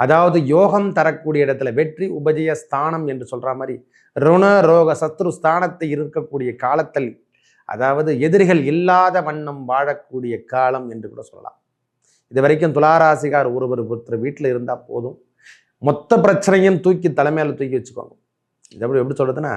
அதாவது யோகம் தரக்கூடிய இடத்துல வெற்றி உபஜய ஸ்தானம் என்று சொல்ற மாதிரி ருண ரோக சத்ரு ஸ்தானத்தை இருக்கக்கூடிய காலத்தில் அதாவது எதிரிகள் இல்லாத வண்ணம் வாழக்கூடிய காலம் என்று கூட சொல்லலாம். இது வரைக்கும் துளாராசிகார் ஒருவர் ஒருத்தர் வீட்டில் இருந்தால் போதும். மொத்த பிரச்சனையும் தூக்கி தலைமையில் தூக்கி வச்சுக்கோங்க. இது எப்படி எப்படி சொல்றதுன்னா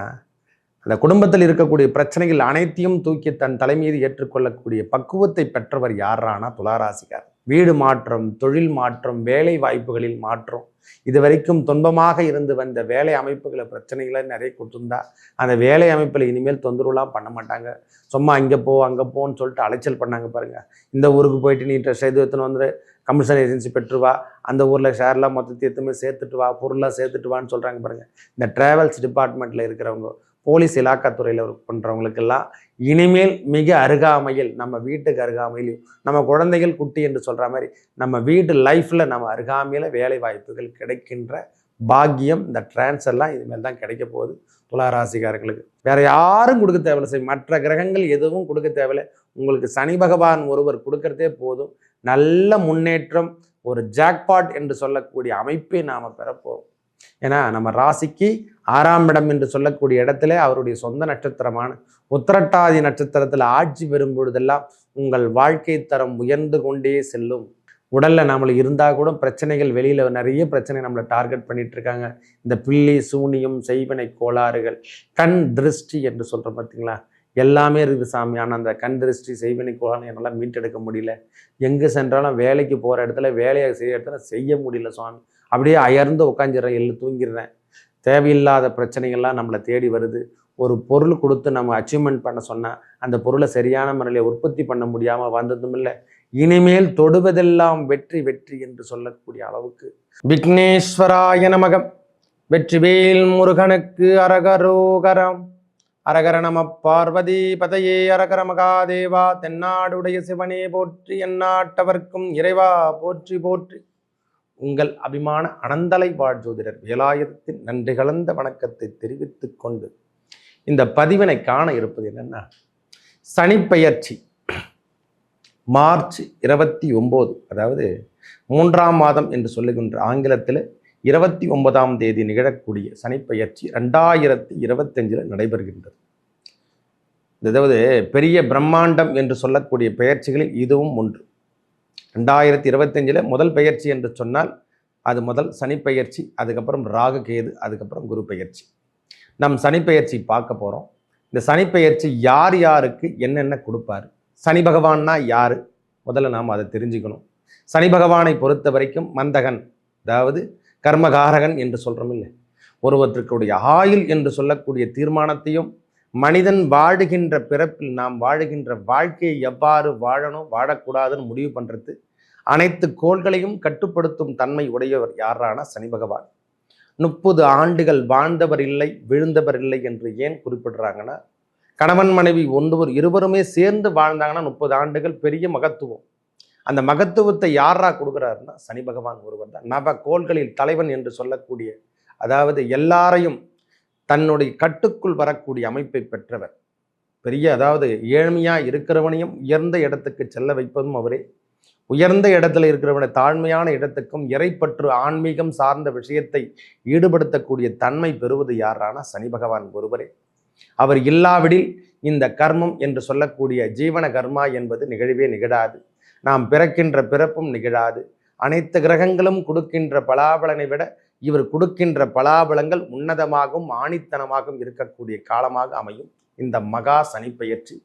அந்த குடும்பத்தில் இருக்கக்கூடிய பிரச்சனைகள் அனைத்தையும் தூக்கி தன் தலைமீது ஏற்றுக்கொள்ளக்கூடிய பக்குவத்தை பெற்றவர் யாரானா துளாராசிக்கார் வீடு மாற்றம் தொழில் மாற்றம் வேலை வாய்ப்புகளில் மாற்றம். இது வரைக்கும் துன்பமாக இருந்து வந்த வேலை அமைப்புகளை பிரச்சனைகளை நிறைய கொடுத்துருந்தா அந்த வேலை அமைப்பில் இனிமேல் தொந்தரவுலாம் பண்ண மாட்டாங்க. சும்மா அங்கே போ அங்கே போன்னு சொல்லிட்டு அலைச்சல் பண்ணாங்க பாருங்கள் இந்த ஊருக்கு போயிட்டு நீ ட்ரெஸ் எது எடுத்துன்னு வந்து கமிஷன் ஏஜென்சி பெற்றுவா அந்த ஊரில் ஷேர்லாம் மொத்தத்தை எத்துமே சேர்த்துட்டு வா. பொருளாக சேர்த்துட்டு வான்னு சொல்கிறாங்க பாருங்கள் இந்த ட்ராவல்ஸ் டிபார்ட்மெண்ட்டில் இருக்கிறவங்க போலீஸ் இலாக்காத்துறையில் ஒர்க் பண்ணுறவங்களுக்கெல்லாம் இனிமேல் மிக அருகாமையில் நம்ம வீட்டுக்கு அருகாமையிலையும் நம்ம குழந்தைகள் குட்டி என்று சொல்கிற மாதிரி நம்ம வீட்டு லைஃப்பில் நம்ம அருகாமையில் வேலை வாய்ப்புகள் கிடைக்கின்ற பாக்கியம் இந்த டிரான்ஸ்ஃபர்லாம் இதுமாரி தான் கிடைக்க போகுது துளாராசிக்காரர்களுக்கு. வேற யாரும் கொடுக்க தேவையில்லை சரி மற்ற கிரகங்கள் எதுவும் கொடுக்க தேவையில்லை. உங்களுக்கு சனி பகவான் ஒருவர் கொடுக்கறதே போதும். நல்ல முன்னேற்றம் ஒரு ஜாக்பாட் என்று சொல்லக்கூடிய அமைப்பை நாம் பெறப்போகிறோம் ஏன்னா நம்ம ராசிக்கு ஆறாம் இடம் என்று சொல்லக்கூடிய இடத்துல அவருடைய சொந்த நட்சத்திரமான உத்திரட்டாதி நட்சத்திரத்தில் ஆட்சி பெறும் பொழுதெல்லாம் உங்கள் வாழ்க்கை தரம் உயர்ந்து கொண்டே செல்லும். உடல்ல நம்மள இருந்தால் கூட பிரச்சனைகள் வெளியில நிறைய பிரச்சனை நம்மளை டார்கெட் பண்ணிட்டு இருக்காங்க. இந்த பில்லி சூனியம் செய்வனை கோளாறுகள் கண் திருஷ்டி என்று சொல்றோம் பார்த்தீங்களா எல்லாமே இருக்குது சாமி. ஆனால் அந்த கண் திருஷ்டி செய்வினை கோளாறு என்னால் மீட்டெடுக்க முடியல. எங்கே சென்றாலும் வேலைக்கு போகிற இடத்துல வேலையை செய்யற இடத்துல செய்ய முடியல சுவாமி அப்படியே அயர்ந்து உட்காந்துடுறேன் எள்ளு தூங்கிடுறேன். தேவையில்லாத பிரச்சனைகள்லாம் நம்மளை தேடி வருது. ஒரு பொருள் கொடுத்து நம்ம அச்சீவ்மெண்ட் பண்ண சொன்னால் அந்த பொருளை சரியான முறையில் உற்பத்தி பண்ண முடியாமல் வந்ததும் இல்லை. இனிமேல் தொடுவதெல்லாம் வெற்றி வெற்றி என்று சொல்லக்கூடிய அளவுக்கு. விக்னேஸ்வராய நமகம். வெற்றிவேல் முருகனுக்கு அரகரோகரம். அரகர நம பார்வதி பதையே அரகர மகாதேவா தென்னாடுடைய சிவனே போற்றி எந்நாட்டவர்க்கும் இறைவா போற்றி போற்றி. உங்கள் அபிமான அனந்தலை வாழ் ஜோதிடர் வேலாயுதத்தின் நன்றி கலந்த வணக்கத்தை தெரிவித்துக் கொண்டு இந்த பதிவினை காண இருப்பது என்னென்னா சனிப்பெயர்ச்சி மார்ச் இருபத்தி ஒம்பது அதாவது மூன்றாம் மாதம் என்று சொல்லுகின்ற ஆங்கிலத்தில் இருபத்தி ஒன்பதாம் தேதி நிகழக்கூடிய சனிப்பெயர்ச்சி ரெண்டாயிரத்தி இருபத்தஞ்சில் நடைபெறுகின்றது. அதாவது பெரிய பிரம்மாண்டம் என்று சொல்லக்கூடிய பெயர்ச்சிகளில் இதுவும் ஒன்று. ரெண்டாயிரத்தி இருபத்தஞ்சில் முதல் பெயர்ச்சி என்று சொன்னால் அது முதல் சனிப்பெயர்ச்சி அதுக்கப்புறம் ராகு கேது அதுக்கப்புறம் குரு பெயர்ச்சி. நம் சனிப்பெயர்ச்சி பார்க்க போகிறோம் இந்த சனிப்பெயர்ச்சி யார் யாருக்கு என்னென்ன கொடுப்பாரு? சனி பகவான்னா யார்? முதல்ல நாம் அதை தெரிஞ்சுக்கணும். சனி பகவானை பொறுத்த வரைக்கும் மந்தகன் அதாவது கர்மகாரகன் என்று சொல்கிறோம் இல்லை ஒருவற்றுக்குடைய ஆயுள் என்று சொல்லக்கூடிய தீர்மானத்தையும் மனிதன் வாழுகின்ற பிறப்பில் நாம் வாழுகின்ற வாழ்க்கையை எவ்வாறு வாழணும் வாழக்கூடாதுன்னு முடிவு பண்ணுறது அனைத்து கோள்களையும் கட்டுப்படுத்தும் தன்மை உடையவர் யாரான சனி பகவான். முப்பது ஆண்டுகள் வாழ்ந்தவர் இல்லை விழுந்தவர் இல்லை என்று ஏன் குறிப்பிடுறாங்கன்னா கணவன் மனைவி ஒன்றுவர் இருவருமே சேர்ந்து வாழ்ந்தாங்கன்னா முப்பது ஆண்டுகள் பெரிய மகத்துவம். அந்த மகத்துவத்தை யாரா கொடுக்குறாருன்னா சனி பகவான் ஒருவர் தான் நவ கோள்களில் தலைவன் என்று சொல்லக்கூடிய அதாவது எல்லாரையும் தன்னுடைய கட்டுக்குள் வரக்கூடிய அமைப்பை பெற்றவர். பெரிய அதாவது ஏழ்மையாக இருக்கிறவனையும் உயர்ந்த இடத்துக்கு செல்ல வைப்பதும் அவரே. உயர்ந்த இடத்துல இருக்கிறவனை தாழ்மையான இடத்துக்கும் இறைப்பற்று ஆன்மீகம் சார்ந்த விஷயத்தை ஈடுபடுத்தக்கூடிய தன்மை பெறுவது யாரான சனி பகவான் ஒருவரே. அவர் இல்லாவிடில் இந்த கர்மம் என்று சொல்லக்கூடிய ஜீவன கர்மா என்பது நிகழவே நிகழாது. நாம் பிறக்கின்ற பிறப்பும் நிகழாது. அனைத்து கிரகங்களும் கொடுக்கின்ற பலாபலனை விட இவர் கொடுக்கின்ற பலாபலங்கள் உன்னதமாகவும் ஆணித்தனமாகவும் இருக்கக்கூடிய காலமாக அமையும். இந்த மகா சனிப்பெயர்ச்சி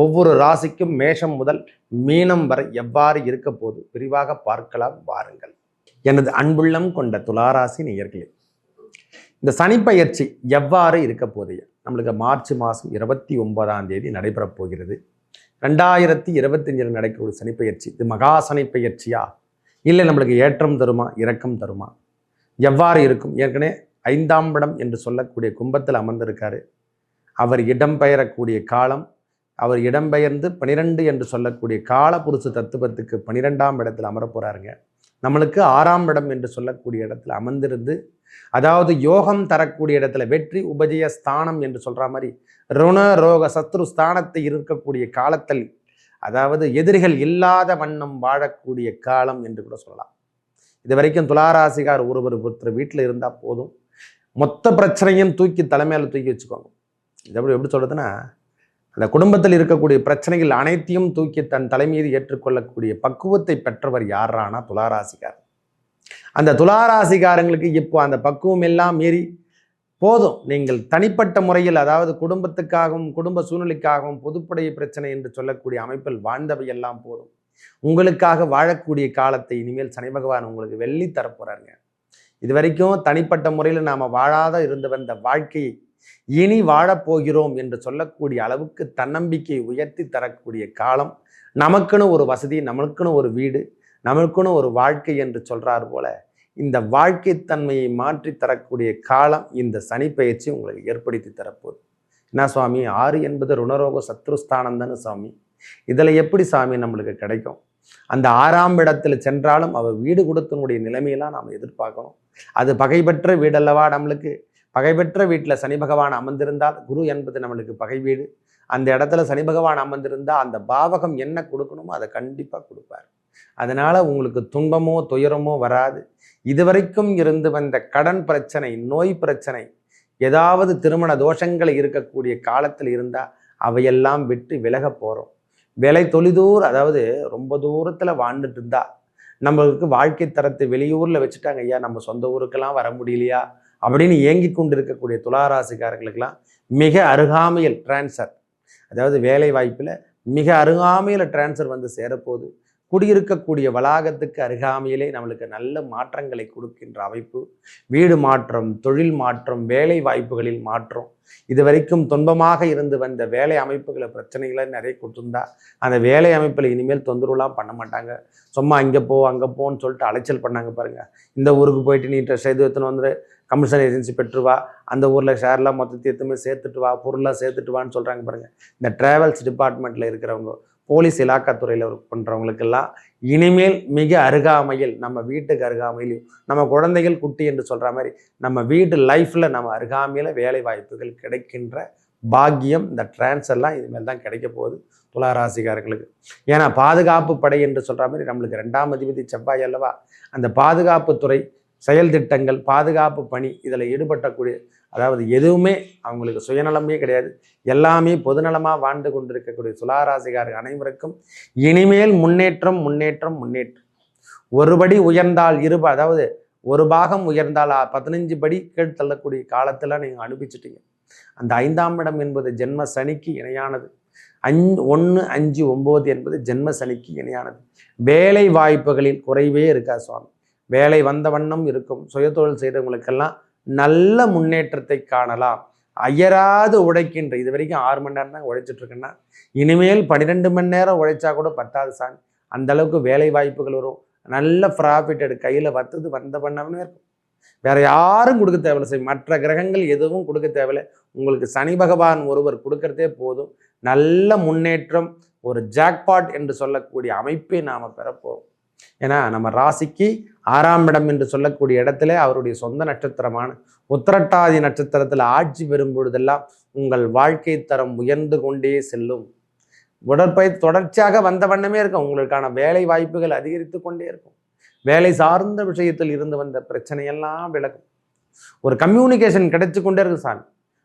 ஒவ்வொரு ராசிக்கும் மேஷம் முதல் மீனம் வரை எவ்வாறு இருக்க போது விரிவாக பார்க்கலாம் வாருங்கள். எனது அன்புள்ளம் கொண்ட துளாராசி நேயர்களே இந்த சனிப்பெயர்ச்சி எவ்வாறு இருக்க போது நம்மளுக்கு மார்ச் மாதம் இருபத்தி ஒன்பதாம் தேதி நடைபெறப் போகிறது. ரெண்டாயிரத்தி இருபத்தஞ்சில் நடக்கக்கூடிய சனிப்பெயர்ச்சி இது மகா சனிப்பெயர்ச்சியா இல்லை நம்மளுக்கு ஏற்றம் தருமா இரக்கம் தருமா? எவ்வாறு இருக்கும்? ஏற்கனவே ஐந்தாம் இடம் என்று சொல்லக்கூடிய கும்பத்தில் அமர்ந்திருக்காரு. அவர் இடம்பெயரக்கூடிய காலம் அவர் இடம்பெயர்ந்து பனிரெண்டு என்று சொல்லக்கூடிய காலபுருஷ தத்துவத்துக்கு பனிரெண்டாம் இடத்தில் அமரப்போகிறாருங்க நம்மளுக்கு ஆறாம் இடம் என்று சொல்லக்கூடிய இடத்துல அமர்ந்திருந்து அதாவது யோகம் தரக்கூடிய இடத்துல வெற்றி உபஜய ஸ்தானம் என்று சொல்கிற மாதிரி ருண ரோக சத்ரு ஸ்தானத்தை இருக்கக்கூடிய காலத்தில் அதாவது எதிரிகள் இல்லாத வண்ணம் வாழக்கூடிய காலம் என்று கூட சொல்லலாம். இது வரைக்கும் துளாராசிகார் ஒருவர் ஒருத்தர் வீட்டில் இருந்தால் போதும். மொத்த பிரச்சனையும் தூக்கி தலைமையில் தூக்கி வச்சுக்கோங்க. இது எப்படி எப்படி சொல்கிறதுன்னா அந்த குடும்பத்தில் இருக்கக்கூடிய பிரச்சனைகள் அனைத்தையும் தூக்கி தன் தலைமீது ஏற்றுக்கொள்ளக்கூடிய பக்குவத்தை பெற்றவர் யாரானா துளாராசிகார். அந்த துளாராசிகாரங்களுக்கு இப்போ அந்த பக்குவம் எல்லாம் மீறி போதும். நீங்கள் தனிப்பட்ட முறையில் அதாவது குடும்பத்துக்காகவும் குடும்ப சூழ்நிலைக்காகவும் பொதுப்படை பிரச்சனை என்று சொல்லக்கூடிய அமைப்பில் வாழ்ந்தவை எல்லாம் போதும். உங்களுக்காக வாழக்கூடிய காலத்தை இனிமேல் சனி பகவான் உங்களுக்கு வெள்ளி தரப்போறாருங்க. இது வரைக்கும் தனிப்பட்ட முறையில் நாம் வாழாத இருந்து வந்த வாழ்க்கையை இனி வாழப்போகிறோம் என்று சொல்லக்கூடிய அளவுக்கு தன்னம்பிக்கையை உயர்த்தி தரக்கூடிய காலம். நமக்குன்னு ஒரு வசதி நமக்குன்னு ஒரு வீடு நமக்குன்னு ஒரு வாழ்க்கை என்று சொல்றாரு போல இந்த வாழ்க்கை தன்மையை மாற்றி தரக்கூடிய காலம் இந்த சனி பயிற்சி உங்களுக்கு ஏற்படுத்தி தரப்போகுது. என்ன சுவாமி? ஆறு என்பது ருணரோக சத்ருஸ்தானம் தானே சுவாமி. இதில் எப்படி சாமி நம்மளுக்கு கிடைக்கும்? அந்த ஆறாம் இடத்துல சென்றாலும் அவர் வீடு கொடுத்தனுடைய நிலைமையெல்லாம் நாம் எதிர்பார்க்கணும். அது பகைபெற்ற வீடல்லவா நம்மளுக்கு? பகைபெற்ற வீட்டில் சனி பகவான் அமர்ந்திருந்தால் குரு என்பது நம்மளுக்கு பகை வீடு. அந்த இடத்துல சனி பகவான் அமர்ந்திருந்தால் அந்த பாவகம் என்ன கொடுக்கணுமோ அதை கண்டிப்பாக கொடுப்பார். அதனால உங்களுக்கு துன்பமோ துயரமோ வராது. இதுவரைக்கும் இருந்து வந்த கடன் பிரச்சனை நோய் பிரச்சனை ஏதாவது திருமண தோஷங்கள் இருக்கக்கூடிய காலத்தில் இருந்தால் அவையெல்லாம் விட்டு விலக போகிறோம் விலை தொலைதூர் அதாவது ரொம்ப தூரத்தில் வாழ்ந்துட்டு இருந்தா நம்மளுக்கு வாழ்க்கை தரத்தை வெளியூரில் வச்சுட்டாங்க ஐயா நம்ம சொந்த ஊருக்கெல்லாம் வர முடியலையா? அப்படின்னு ஏங்கி கொண்டு இருக்கக்கூடிய துளாராசிக்காரர்களுக்கெல்லாம் மிக அருகாமையில் டிரான்ஸ்ஃபர் அதாவது வேலை வாய்ப்பில் மிக அருகாமையில் டிரான்ஸ்ஃபர் வந்து சேரப்போகுது. குடியிருக்கக்கூடிய வளாகத்துக்கு அருகாமையிலே நம்மளுக்கு நல்ல மாற்றங்களை கொடுக்கின்ற அமைப்பு. வீடு மாற்றம் தொழில் மாற்றம் வேலை வாய்ப்புகளில் மாற்றம். இது வரைக்கும் துன்பமாக இருந்து வந்த வேலை அமைப்புகளை பிரச்சனைகளை நிறைய கொடுத்துருந்தா அந்த வேலை அமைப்பில் இனிமேல் தொந்தரவுலாம் பண்ண மாட்டாங்க. சும்மா இங்கே போ அங்கே போன்னு சொல்லிட்டு அலைச்சல் பண்ணாங்க பாருங்கள் இந்த ஊருக்கு போயிட்டு நீ ட்ரெஸ் எது எடுத்துன்னு வந்து கமிஷன் ஏஜென்சி பெற்றுவா அந்த ஊரில் ஷேர்லாம் மொத்தத்தை எத்துமே சேர்த்துட்டு வா பொருளாக சேர்த்துட்டு வான்னு சொல்கிறாங்க பாருங்கள் இந்த ட்ராவல்ஸ் டிபார்ட்மெண்ட்டில் இருக்கிறவங்க போலீஸ் இலாக்காத்துறையில் ஒர்க் பண்ணுறவங்களுக்கெல்லாம் இனிமேல் மிக அருகாமையில் நம்ம வீட்டுக்கு அருகாமையிலையும் நம்ம குழந்தைகள் குட்டி என்று சொல்கிற மாதிரி நம்ம வீட்டு லைஃப்பில் நம்ம அருகாமையில் வேலை வாய்ப்புகள் கிடைக்கின்ற பாக்கியம் இந்த டிரான்ஸ்ஃபர்லாம் இதுமாரி தான் கிடைக்க போகுது துளாராசிக்காரங்களுக்கு ஏன்னா பாதுகாப்பு படை என்று சொல்கிற மாதிரி நம்மளுக்கு ரெண்டாம் அதிபதி செவ்வாய் அல்லவா அந்த பாதுகாப்பு துறை செயல் திட்டங்கள் பாதுகாப்பு பணி இதில் ஈடுபட்டக்கூடிய அதாவது எதுவுமே அவங்களுக்கு சுயநலமே கிடையாது. எல்லாமே பொதுநலமாக வாழ்ந்து கொண்டிருக்கக்கூடிய துளாராசிகாரர்கள் அனைவருக்கும் இனிமேல் முன்னேற்றம் முன்னேற்றம் முன்னேற்றம். ஒருபடி உயர்ந்தால் இருப அதாவது ஒரு பாகம் உயர்ந்தால் பதினஞ்சு படி கீழ் தள்ளக்கூடிய காலத்தில் நீங்கள் அனுப்பிச்சிட்டீங்க அந்த ஐந்தாம் இடம் என்பது ஜென்ம சனிக்கு இணையானது. அஞ் ஒன்று அஞ்சு ஒம்பது என்பது ஜென்ம சனிக்கு இணையானது. வேலை வாய்ப்புகளில் குறைவே இருக்கா சுவாமி. வேலை வந்த வண்ணம் இருக்கும். சுயதொழில் செய்கிறவங்களுக்கெல்லாம் நல்ல முன்னேற்றத்தை காணலாம். அயராது உழைக்கின்ற இது வரைக்கும் ஆறு மணி நேரம் தான் உழைச்சிட்டு இருக்கேன்னா இனிமேல் பன்னிரெண்டு மணி நேரம் உழைச்சா கூட பத்தாது சாமி. அந்த அளவுக்கு வேலை வாய்ப்புகள் வரும். நல்ல ப்ராஃபிட் எடு கையில் வத்தது வந்த பண்ணவனே இருக்கும். வேற யாரும் கொடுக்க தேவையில்லை சரி மற்ற கிரகங்கள் எதுவும் கொடுக்க தேவையில்லை. உங்களுக்கு சனி பகவான் ஒருவர் கொடுக்கறதே போதும். நல்ல முன்னேற்றம் ஒரு ஜாக்பாட் என்று சொல்லக்கூடிய அமைப்பை நாம் பெறப்போம் ஏன்னா நம்ம ராசிக்கு ஆறாம் இடம் என்று சொல்லக்கூடிய இடத்துல அவருடைய சொந்த நட்சத்திரமான உத்திரட்டாதி நட்சத்திரத்தில் ஆட்சி பெறும் பொழுதெல்லாம் உங்கள் வாழ்க்கை தரம் உயர்ந்து கொண்டே செல்லும். உடற்பயிற்சி தொடர்ச்சியாக வந்த வண்ணமே இருக்கும். உங்களுக்கான வேலை வாய்ப்புகள் அதிகரித்து கொண்டே இருக்கும். வேலை சார்ந்த விஷயத்தில் இருந்து வந்த பிரச்சனையெல்லாம் விலகும். ஒரு கம்யூனிகேஷன் கிடைச்சு கொண்டே இருக்கு சாமி.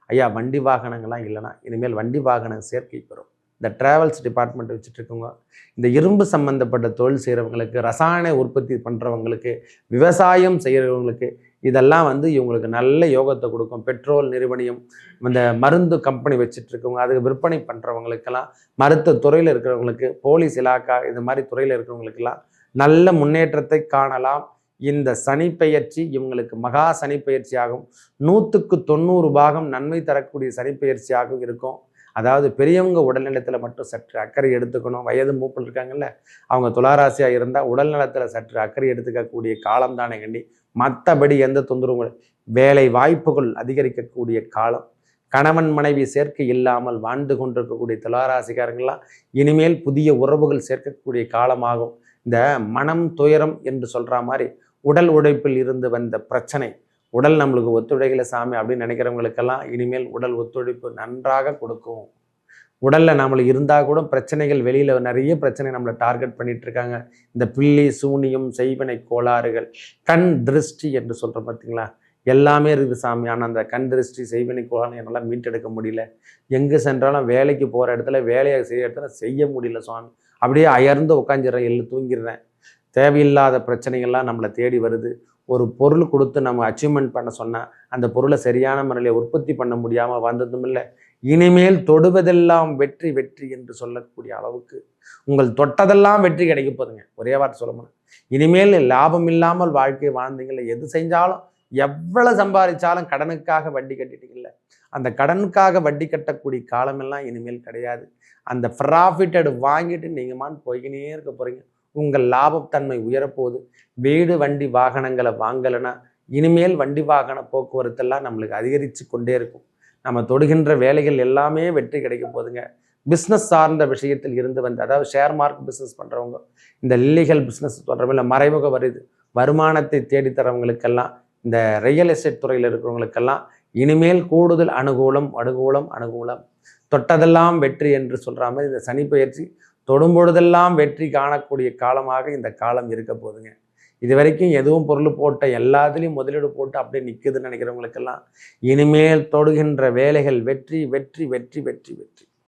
ஐயா வண்டி வாகனங்கள்லாம் இல்லைன்னா இனிமேல் வண்டி வாகனம் சேர்க்கை பெறும். இந்த ட்ராவல்ஸ் டிபார்ட்மெண்ட் வச்சுட்ருக்கவங்க இந்த இரும்பு சம்மந்தப்பட்ட தொழில் செய்கிறவங்களுக்கு ரசாயன உற்பத்தி பண்ணுறவங்களுக்கு விவசாயம் செய்கிறவங்களுக்கு இதெல்லாம் வந்து இவங்களுக்கு நல்ல யோகத்தை கொடுக்கும். பெட்ரோல் நிறுவனம் இந்த மருந்து கம்பெனி வச்சுட்ருக்கவங்க அதுக்கு விற்பனை பண்ணுறவங்களுக்கெல்லாம் மருத்துவ துறையில் இருக்கிறவங்களுக்கு போலீஸ் இலாக்கா இந்த மாதிரி துறையில் இருக்கிறவங்களுக்கெல்லாம் நல்ல முன்னேற்றத்தை காணலாம். இந்த சனி பெயர்ச்சி இவங்களுக்கு மகா சனி நூற்றுக்கு தொண்ணூறு பாகம் நன்மை தரக்கூடிய சனி இருக்கும். அதாவது பெரியவங்க உடல்நலத்தில் மட்டும் சற்று அக்கறை எடுத்துக்கணும். வயது மூப்பில் இருக்காங்கல்ல அவங்க துளாராசியாக இருந்தால் உடல்நலத்தில் சற்று அக்கறை எடுத்துக்கக்கூடிய காலம் தானே கண்டி மற்றபடி எந்த தொந்தரவும் வேலை வாய்ப்புகள் அதிகரிக்கக்கூடிய காலம். கணவன் மனைவி சேர்க்கை இல்லாமல் வாழ்ந்து கொண்டிருக்கக்கூடிய துளாராசிக்காரங்களாம் இனிமேல் புதிய உறவுகள் சேர்க்கக்கூடிய காலமாகும். இந்த மனம் துயரம் என்று சொல்கிற மாதிரி உடல் உழைப்பில் இருந்து வந்த பிரச்சனை உடல் நம்மளுக்கு ஒத்துழைக்கல சாமி அப்படின்னு நினைக்கிறவங்களுக்கெல்லாம் இனிமேல் உடல் ஒத்துழைப்பு நன்றாக கொடுக்கும். உடலில் நம்மளுக்கு இருந்தால் கூட பிரச்சனைகள் வெளியில் நிறைய பிரச்சனை நம்மளை டார்கெட் பண்ணிட்டு இருக்காங்க. இந்த பில்லி சூனியம் செய்வினை கோளாறுகள் கண் திருஷ்டி என்று சொல்கிறோம் பார்த்தீங்களா எல்லாமே இருக்குது சாமி. ஆனால் அந்த கண் திருஷ்டி செய்வினை கோளாறு என்னால் மீட்டெடுக்க முடியல. எங்கே சென்றாலும் வேலைக்கு போகிற இடத்துல வேலையை செய்கிற இடத்துல செய்ய முடியல சுவாமி. அப்படியே அயர்ந்து உட்காந்துடுறேன் எள்ளு தூங்கிடுறேன். தேவையில்லாத பிரச்சனைகள்லாம் நம்மளை தேடி வருது. ஒரு பொருள் கொடுத்து நம்ம அச்சீவ்மெண்ட் பண்ண சொன்னால் அந்த பொருளை சரியான முறையில் உற்பத்தி பண்ண முடியாமல் வந்ததும் இல்லை. இனிமேல் தொடுவதெல்லாம் வெற்றி வெற்றி என்று சொல்லக்கூடிய அளவுக்கு உங்கள் தொட்டதெல்லாம் வெற்றி கிடைக்க போதுங்க. ஒரே வார்த்தை சொல்ல இனிமேல் லாபம் இல்லாமல் வாழ்க்கை வாழ்ந்தீங்கள எது செஞ்சாலும் எவ்வளவு சம்பாதிச்சாலும் கடனுக்காக வட்டி கட்டிட்டீங்கல்ல. அந்த கடனுக்காக வட்டி கட்டக்கூடிய காலமெல்லாம் இனிமேல் கிடையாது. அந்த ப்ராஃபிட்டட் வாங்கிட்டு நீங்கள்மான்னு போய்கினே இருக்க போகிறீங்க உங்கள் லாபத்தன்மை உயரப்போகுது. வீடு வண்டி வாகனங்களை வாங்கலைன்னா இனிமேல் வண்டி வாகன போக்குவரத்தெல்லாம் நம்மளுக்கு அதிகரித்து கொண்டே இருக்கும். நம்ம தொடுகின்ற வேலைகள் எல்லாமே வெற்றி கிடைக்க போதுங்க பிஸ்னஸ் சார்ந்த விஷயத்தில் இருந்து வந்து அதாவது ஷேர் மார்க்கெட் பிஸ்னஸ் பண்ணுறவங்க இந்த இல்லீகல் பிஸ்னஸ் பண்ணுறவங்க இல்லை மறைமுக வருது வருமானத்தை தேடித்தரவங்களுக்கெல்லாம் இந்த ரியல் எஸ்டேட் துறையில் இருக்கிறவங்களுக்கெல்லாம் இனிமேல் கூடுதல் அனுகூலம் அனுகூலம் அனுகூலம். தொட்டதெல்லாம் வெற்றி என்று சொல்கிற மாதிரி இந்த சனி பயிற்சி தொடும்பொழுதெல்லாம் வெற்றி காணக்கூடிய காலமாக இந்த காலம் இருக்க போகுதுங்க இது வரைக்கும் எதுவும் பொருள் போட்ட எல்லாத்துலேயும் முதலீடு போட்டு அப்படியே நிற்குதுன்னு நினைக்கிறவங்களுக்கெல்லாம் இனிமேல் தொடுகின்ற வேலைகள் வெற்றி வெற்றி வெற்றி வெற்றி வெற்றி.